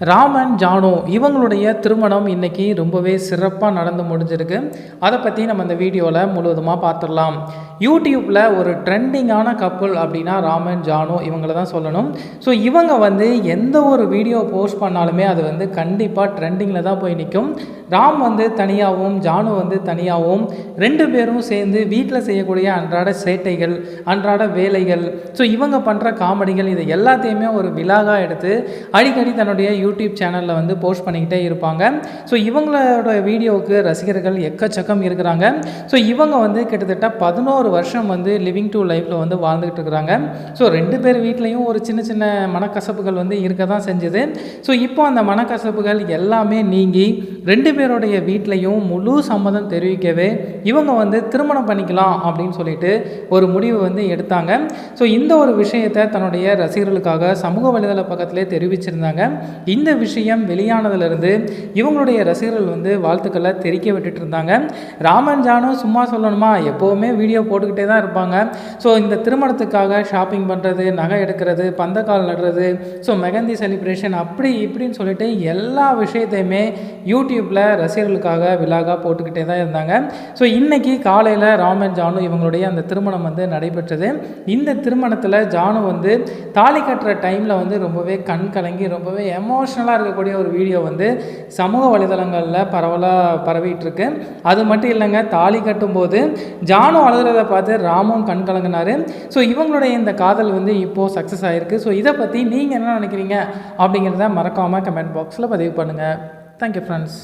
ராமன் ஜானு இவங்களுடைய திருமணம் இன்றைக்கி ரொம்பவே சிறப்பாக நடந்து முடிஞ்சிருக்கு. அதை பற்றி நம்ம இந்த வீடியோவில் முழுவதுமாக பார்த்துடலாம் யூடியூப்பில் ஒரு ட்ரெண்டிங்கான கப்புள் அப்படின்னா ராமன் ஜானு இவங்கள தான் சொல்லணும். ஸோ இவங்க வந்து எந்த ஒரு வீடியோ போஸ்ட் பண்ணாலுமே அது வந்து கண்டிப்பாக ட்ரெண்டிங்கில் தான் போய் நிற்கும் ராம் வந்து தனியாகவும் ஜானு வந்து தனியாகவும் ரெண்டு பேரும் சேர்ந்து வீட்டில் செய்யக்கூடிய அன்றாட சேட்டைகள் அன்றாட வேலைகள். ஸோ இவங்க பண்ணுற காமெடிகள் இது எல்லாத்தையுமே ஒரு விலாகாக எடுத்து அடிக்கடி தன்னுடைய யூடியூப் சேனலில் வந்து போஸ்ட் பண்ணிக்கிட்டே இருப்பாங்க. ஸோ இவங்களோட வீடியோவுக்கு ரசிகர்கள் எக்கச்சக்கம் இருக்கிறாங்க. ஸோ இவங்க வந்து கிட்டத்தட்ட பதினோரு வருஷம் வந்து லிவிங் டு லைஃப்பில் வந்து வாழ்ந்துக்கிட்டு இருக்கிறாங்க. ஸோ ரெண்டு பேர் வீட்லேயும் ஒரு சின்ன சின்ன மனக்கசப்புகள் வந்து இருக்க தான் செஞ்சுது. ஸோ இப்போ அந்த மனக்கசப்புகள் எல்லாமே நீங்கி ரெண்டு பேருடைய வீட்லேயும் முழு சம்மதம் தெரிவிக்கவே இவங்க வந்து திருமணம் பண்ணிக்கலாம் அப்படின்னு சொல்லிட்டு ஒரு முடிவு வந்து எடுத்தாங்க. ஸோ இந்த ஒரு விஷயத்தை தன்னுடைய ரசிகர்களுக்காக சமூக வலைதள பக்கத்திலே தெரிவிச்சிருந்தாங்க. இந்த விஷயம் வெளியானதுலேருந்து இவங்களுடைய ரசிகர்கள் வந்து வாழ்த்துக்களை தெரிக்க விட்டுட்டு இருந்தாங்க ராமன் ஜானும் சும்மா சொல்லணுமா? எப்போவுமே வீடியோ போட்டுக்கிட்டே தான் இருப்பாங்க. ஸோ இந்த திருமணத்துக்காக ஷாப்பிங் பண்ணுறது நகை எடுக்கிறது பந்தக்கால் நடுறது ஸோ மெகந்தி செலிப்ரேஷன் அப்படி இப்படின்னு சொல்லிட்டு எல்லா விஷயத்தையுமே யூடியூப்பில் ரசிகர்களுக்காக விழாக்காக போட்டுக்கிட்டே தான் இருந்தாங்க. ஸோ இன்றைக்கி காலையில் ராமன் ஜானு இவங்களுடைய அந்த திருமணம் வந்து நடைபெற்றது. இந்த திருமணத்தில் ஜானு வந்து தாலி கட்டுற டைமில் வந்து ரொம்பவே கண் கலங்கி ரொம்பவே எமோ எமோஷ்னலாக இருக்கக்கூடிய ஒரு வீடியோ வந்து சமூக வலைதளங்களில் பரவலாக பரவிட்டு இருக்கு அது மட்டும் இல்லைங்க தாலி கட்டும்போது ஜானு அழுகிறத பார்த்து ராமும் கண் கலங்கினார் ஸோ இவங்களுடைய இந்த காதல் வந்து இப்போது சக்ஸஸ் ஆகிருக்கு ஸோ இதை பற்றி நீங்கள் என்ன நினைக்கிறீங்க அப்படிங்கிறத மறக்காமல் கமெண்ட் பாக்ஸில் பதிவு பண்ணுங்கள் தேங்க்யூ ஃப்ரெண்ட்ஸ்